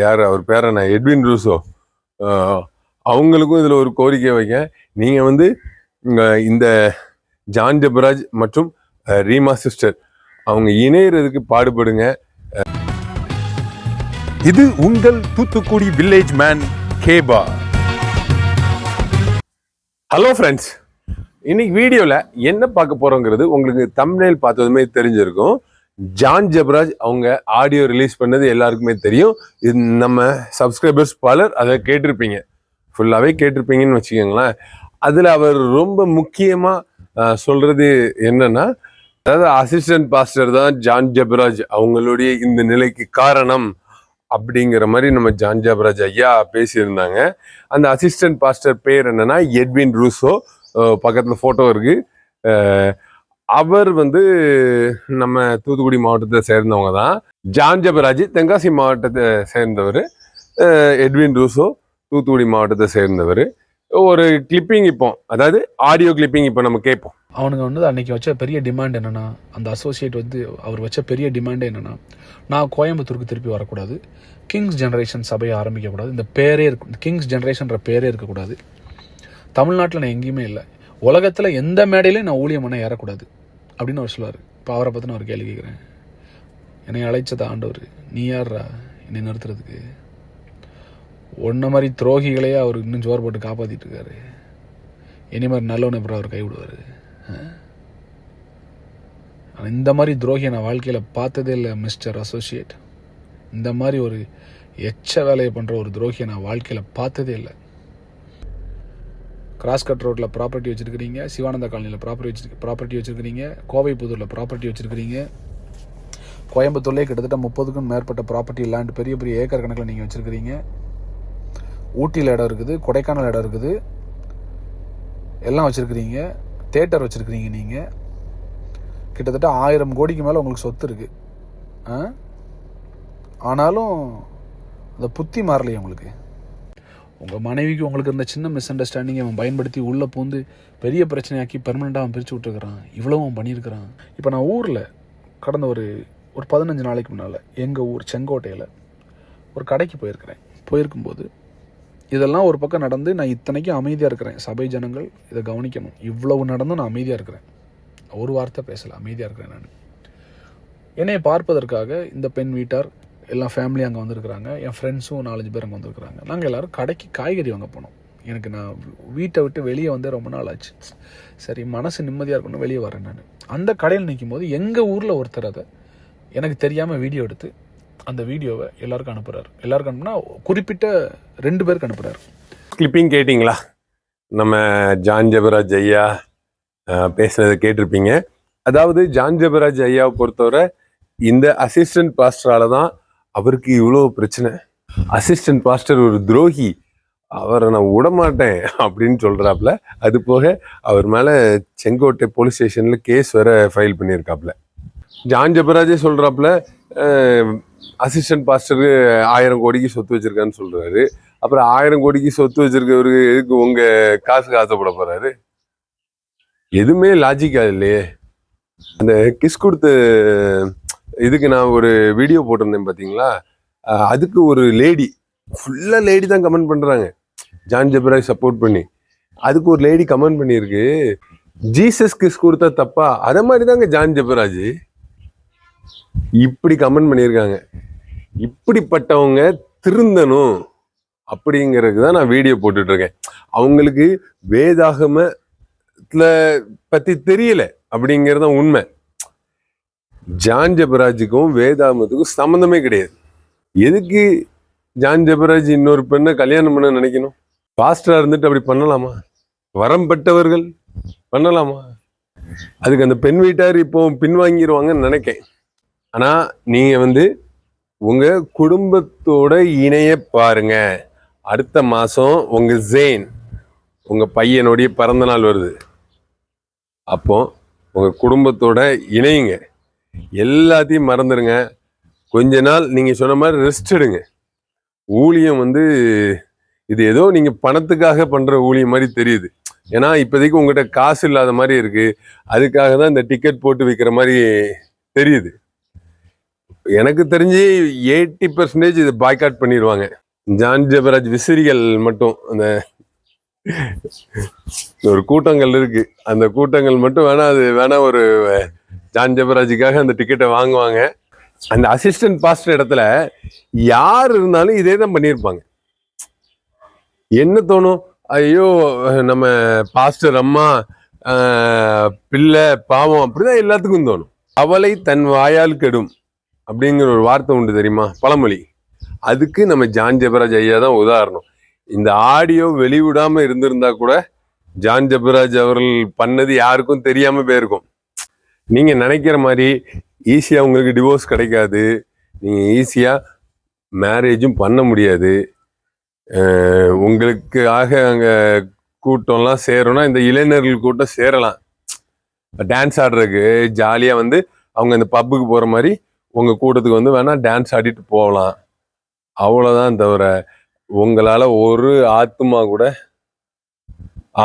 யார்? அவர் பேர் என்ன? எட்வின் ரூசோ அவங்களுக்கும் இதில் ஒரு கோரிக்கை வைங்க. நீங்கள் வந்து இந்த ஜான் ஜெபராஜ் மற்றும் ரீமா சிஸ்டர் அவங்க இணையறதுக்கு பாடுபடுங்க. இது உங்கள் தூத்துக்குடி வில்லேஜ் மேன் கேபா ஹலோ ஃப்ரெண்ட்ஸ் இன்னைக்கு வீடியோவில் என்ன பார்க்க போகிறோங்கிறது உங்களுக்கு தமிழில் பார்த்ததுமே தெரிஞ்சிருக்கும். ஜான் ஜப்ராஜ் அவங்க ஆடியோ ரிலீஸ் பண்ணது எல்லாருக்குமே தெரியும். இது நம்ம சப்ஸ்கிரைபர்ஸ் பலர் அதை கேட்டிருப்பீங்க. ஃபுல்லாகவே கேட்டிருப்பீங்கன்னு வச்சுக்கோங்களேன். அதில் அவர் ரொம்ப முக்கியமாக சொல்கிறது என்னென்னா அதாவது அசிஸ்டன்ட் பாஸ்டர் தான் ஜான் ஜெபராஜ் அவங்களுடைய இந்த நிலைக்கு காரணம் அப்படிங்கிற மாதிரி நம்ம ஜான் ஜெபராஜ் ஐயா பேசியிருந்தாங்க. அந்த அசிஸ்டன்ட் பாஸ்டர் பேர் என்னன்னா எட்வின் ரூசோ. பக்கத்தில் ஃபோட்டோ இருக்குது அவர் வந்து நம்ம தூத்துக்குடி மாவட்டத்தை சேர்ந்தவங்க தான். ஜான்ஜபராஜ் தென்காசி மாவட்டத்தை சேர்ந்தவர். எட்வின் ரூசோ தூத்துக்குடி மாவட்டத்தை சேர்ந்தவர். ஒரு கிளிப்பிங் இப்போ அதாவது ஆடியோ கிளிப்பிங் இப்போ நம்ம கேட்போம். அவனுங்க வந்து அன்னைக்கு வச்ச பெரிய டிமாண்ட் என்னன்னா அந்த அசோசியேட் வந்து அவர் வச்ச பெரிய டிமாண்ட் என்னன்னா நான் கோயம்புத்தூருக்கு திருப்பி வரக்கூடாது. கிங்ஸ் ஜெனரேஷன் சபையை ஆரம்பிக்கக்கூடாது. இந்த பேரே இருக்கும் கிங்ஸ் ஜெனரேஷன்ற பேரே இருக்கக்கூடாது. தமிழ்நாட்டில் நான் எங்கேயுமே இல்லை. உலகத்தில் எந்த மேடையிலையும் நான் ஊழியம் பண்ண ஏறக்கூடாது. அப்படின்னு அவர் சொல்லுவார். இப்போ அவரை பற்றி நான் ஒரு கேள்வி கேட்குறேன் என்னை அழைச்சத ஆண்டவர். நீ யார்ரா என்னை நிறுத்துறதுக்கு. ஒன்றை மாதிரி துரோகிகளையே அவர் இன்னும் ஜோர் போட்டு காப்பாற்றிட்டு இருக்காரு. இனி மாதிரி நல்லவனை அப்புறம் அவர் கைவிடுவார். ஆனால் இந்த மாதிரி துரோகியை நான் வாழ்க்கையில் பார்த்ததே இல்லை மிஸ்டர் அசோசியேட். இந்த மாதிரி ஒரு எச்ச வேலையை பண்ணுற ஒரு துரோகியை நான் வாழ்க்கையில் பார்த்ததே இல்லை. கிராஸ் கட் ரோட்டில் ப்ராப்பர்ட்டி வச்சுருக்கிறீங்க சிவானந்த காலனியில் ப்ராப்பர்ட்டி வச்சிருக்க ப்ராப்பர்ட்டி வச்சுருக்கிறீங்க கோவை புதூரில் ப்ராப்பர்ட்டி வச்சுருக்கிறீங்க கோயம்புத்தூர்லேயே கிட்டத்தட்ட முப்பதுக்கும் மேற்பட்ட ப்ராப்பர்ட்டி லேண்ட் பெரிய பெரிய ஏக்கர் கணக்கில் நீங்கள் வச்சுருக்கிறீங்க. ஊட்டியில் இடம் இருக்குது கொடைக்கானல் இடம் இருக்குது. எல்லாம் வச்சுருக்கிறீங்க. தேட்டர் வச்சுருக்கிறீங்க நீங்கள் கிட்டத்தட்ட ஆயிரம் கோடிக்கு மேலே உங்களுக்கு சொத்து இருக்குது ஆனாலும் அந்த புத்தி மாறலையே உங்களுக்கு. உங்கள் மனைவிக்கு உங்களுக்கு இருந்த சின்ன மிஸ் அண்டர்ஸ்டாண்டிங் அவன் பயன்படுத்தி உள்ளே பூந்து பெரிய பிரச்சனையாக்கி பெர்மனெண்ட்டாக அவன் பிரித்து விட்டுருக்கிறான். இவ்வளோ அவன் பண்ணியிருக்கிறான். இப்போ நான் ஊரில் கடந்த ஒரு ஒரு பதினஞ்சு நாளைக்கு முன்னால் எங்கள் ஊர் செங்கோட்டையில் ஒரு கடைக்கு போயிருக்கிறேன். போயிருக்கும்போது இதெல்லாம் ஒரு பக்கம் நடந்து நான் இத்தனைக்கும் அமைதியாக இருக்கிறேன். சபை ஜனங்கள் இதை கவனிக்கணும். இவ்வளவு நடந்தும் நான் அமைதியாக இருக்கிறேன். ஒரு வார்த்தை பேசலை அமைதியாக இருக்கிறேன் நான். என்னை பார்ப்பதற்காக இந்த பெண் வீட்டார் எல்லாம் ஃபேமிலியும் அங்கே வந்திருக்கிறாங்க. என் ஃப்ரெண்ட்ஸும் நாலஞ்சு பேர் அங்கே வந்திருக்கிறாங்க. நாங்கள் எல்லோரும் கடைக்கு காய்கறி வாங்க போனோம். எனக்கு நான் வீட்டை விட்டு வெளியே வந்தே ரொம்ப நாள் ஆச்சு. சரி மனசு நிம்மதியாக இருக்கணும் வெளியே வரேன் நான். அந்த கடையில் நிற்கும் போது எங்கள் ஊரில் ஒருத்தர் அதை எனக்கு தெரியாமல் வீடியோ எடுத்து அந்த வீடியோவை எல்லாருக்கும் அனுப்புகிறாரு எல்லாருக்கும் அனுப்புனா குறிப்பிட்ட ரெண்டு பேருக்கு அனுப்புகிறாரு கிளிப்பிங் கேட்டிங்களா? நம்ம ஜான் ஜெபராஜ் ஐயா பேசுனதை கேட்டிருப்பீங்க. அதாவது ஜான் ஜெபராஜ் ஐயாவை பொறுத்தவரை இந்த அசிஸ்டன்ட் பாஸ்டரால தான் அவருக்கு இவ்வளோ பிரச்சனை. அசிஸ்டன்ட் பாஸ்டர் ஒரு துரோகி. அவரை நான் விடமாட்டேன் அப்படின்னு சொல்கிறாப்புல அது போக அவர் மேலே செங்கோட்டை போலீஸ் ஸ்டேஷன்ல கேஸ் வேற ஃபைல் பண்ணியிருக்காப்புல ஜான் ஜபராஜே சொல்கிறாப்புல அசிஸ்டன்ட் பாஸ்டருக்கு ஆயிரம் கோடிக்கு சொத்து வச்சிருக்கான்னு சொல்றாரு. அப்புறம் ஆயிரம் கோடிக்கு சொத்து வச்சிருக்கவருக்கு எதுக்கு உங்கள் காசுக்கு ஆசைப்பட போறாரு? எதுவுமே லாஜிக்கா இல்லையே. அந்த கிஸ் கொடுத்த இதுக்கு நான் ஒரு வீடியோ போட்டிருந்தேன் பார்த்தீங்களா அதுக்கு ஒரு லேடி ஃபுல்லாக லேடி தான் கமெண்ட் பண்ணுறாங்க ஜான் ஜெபராஜ் சப்போர்ட் பண்ணி. அதுக்கு ஒரு லேடி கமெண்ட் பண்ணியிருக்கு. ஜீசஸ் கிஸ் கொடுத்தா தப்பா? அதை மாதிரி தாங்க ஜான் ஜெபராஜ் இப்படி கமெண்ட் பண்ணியிருக்காங்க. இப்படிப்பட்டவங்க திருந்தணும் அப்படிங்கிறதுக்கு தான் நான் வீடியோ போட்டுட்ருக்கேன். அவங்களுக்கு வேதாகமத்தில் பற்றி தெரியல அப்படிங்கிறது தான் உண்மை. ஜான் ஜபராஜுக்கும் வேதாமத்துக்கும் சம்மந்தமே கிடையாது. எதுக்கு ஜான் ஜபராஜ் இன்னொரு பெண்ணை கல்யாணம் பண்ண நினைக்கணும்? பாஸ்டரா இருந்துட்டு அப்படி பண்ணலாமா? வரம்பட்டவர்கள் பண்ணலாமா? அதுக்கு அந்த பெண் வீட்டார் இப்போ பின்வாங்கிடுவாங்கன்னு நினைக்கேன். ஆனா நீங்க வந்து உங்க குடும்பத்தோட இணைய பாருங்க. அடுத்த மாதம் உங்க ஜெயின் உங்க பையனுடைய பிறந்த நாள் வருது. அப்போ உங்க குடும்பத்தோட இணையுங்க. எல்லாத்தையும் மறந்துடுங்க கொஞ்ச நாள் நீங்கள் சொன்ன மாதிரி ரெஸ்ட் எடுங்க. ஊழியம் வந்து இது ஏதோ நீங்கள் பணத்துக்காக பண்ணுற ஊழியம் மாதிரி தெரியுது. ஏன்னா இப்போதைக்கு உங்கள்கிட்ட காசு இல்லாத மாதிரி இருக்குது அதுக்காக தான் இந்த டிக்கெட் போட்டு விற்கிற மாதிரி தெரியுது. எனக்கு தெரிஞ்சு எயிட்டி பர்சன்டேஜ் இது பாய்காட் பண்ணிடுவாங்க ஜான் ஜெபராஜ் விசிறிகள் மட்டும் அந்த ஒரு கூட்டங்கள் இருக்கு. அந்த கூட்டங்கள் மட்டும் வேணா அது வேணா ஒரு ஜான் ஜெபராஜுக்காக அந்த டிக்கெட்டை வாங்குவாங்க. அந்த அசிஸ்டன்ட் பாஸ்டர் இடத்துல யார் இருந்தாலும் இதே தான் பண்ணியிருப்பாங்க. என்ன தோணும்? ஐயோ நம்ம பாஸ்டர் அம்மா ஆஹ், பிள்ளை பாவம் அப்படிதான் எல்லாத்துக்கும் தோணும். அவளை தன் வாயால் கெடும் அப்படிங்கிற ஒரு வார்த்தை உண்டு தெரியுமா? பழமொழி. அதுக்கு நம்ம ஜான் ஜெபராஜ் ஐயா தான் உதாரணம். இந்த ஆடியோ வெளிவிடாமல் இருந்திருந்தா கூட ஜான் ஜபராஜ் அவர்கள் பண்ணது யாருக்கும் தெரியாம போயிருக்கும். நீங்கள் நினைக்கிற மாதிரி ஈஸியாக உங்களுக்கு டிவோர்ஸ் கிடைக்காது. நீங்கள் ஈஸியாக மேரேஜும் பண்ண முடியாது. உங்களுக்கு உங்களுக்காக அங்கே கூட்டம்லாம் சேரணும்னா இந்த இளைஞர்கள் கூட்டம் சேரலாம். டான்ஸ் ஆடுறதுக்கு ஜாலியாக வந்து அவங்க இந்த பப்புக்கு போகிற மாதிரி உங்கள் கூட்டத்துக்கு வந்து வேணால் டான்ஸ் ஆடிட்டு போகலாம். அவ்வளோதான் தவிர உங்களால் ஒரு ஆத்மா கூட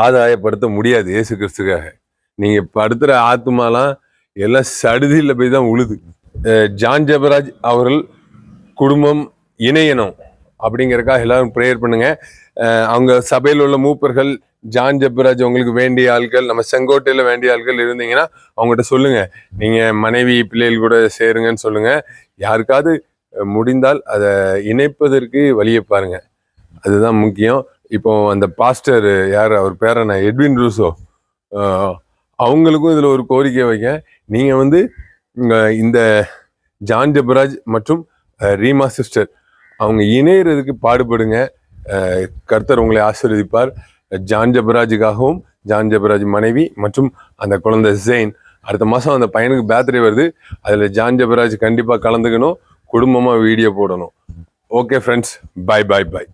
ஆதாயப்படுத்த முடியாது இயேசு கிறிஸ்துக்காக. நீங்கள் படுத்துகிற ஆத்மாலாம் எல்லாம் சடுதியில் போய் தான் உழுது. ஜான் ஜபராஜ் அவர்கள் குடும்பம் இணையணும் அப்படிங்கிறக்காக எல்லாரும் ப்ரேயர் பண்ணுங்க. அவங்க சபையில் உள்ள மூப்பர்கள் ஜான் ஜெபராஜ் உங்களுக்கு வேண்டிய ஆட்கள் நம்ம செங்கோட்டையில் வேண்டிய ஆட்கள் இருந்தீங்கன்னா அவங்ககிட்ட சொல்லுங்க. நீங்க மனைவி பிள்ளைகள் கூட சேருங்கன்னு சொல்லுங்க. யாருக்காவது முடிந்தால் அதை இணைப்பதற்கு வழியை பாருங்க. அதுதான் முக்கியம். இப்போ அந்த பாஸ்டர் யார்? அவர் பேர் என்ன? Edwin Rousseau. அவங்களுக்கும் இதில் ஒரு கோரிக்கை வைக்க நீங்கள் வந்து இந்த ஜான் ஜபராஜ் மற்றும் ரீமா சிஸ்டர் அவங்க இணையிறதுக்கு பாடுபடுங்க. கர்த்தர் உங்களை ஆசீர்வதிப்பார். ஜான் ஜபராஜுக்காகவும் ஜான் ஜெபராஜ் மனைவி மற்றும் அந்த குழந்தை ஜெயின் அடுத்த மாதம் அந்த பையனுக்கு பேர்த்டே வருது. அதில் ஜான் ஜெபராஜ் கண்டிப்பாக கலந்துக்கணும். குடும்பமாக வீடியோ போடணும். Okay friends bye bye bye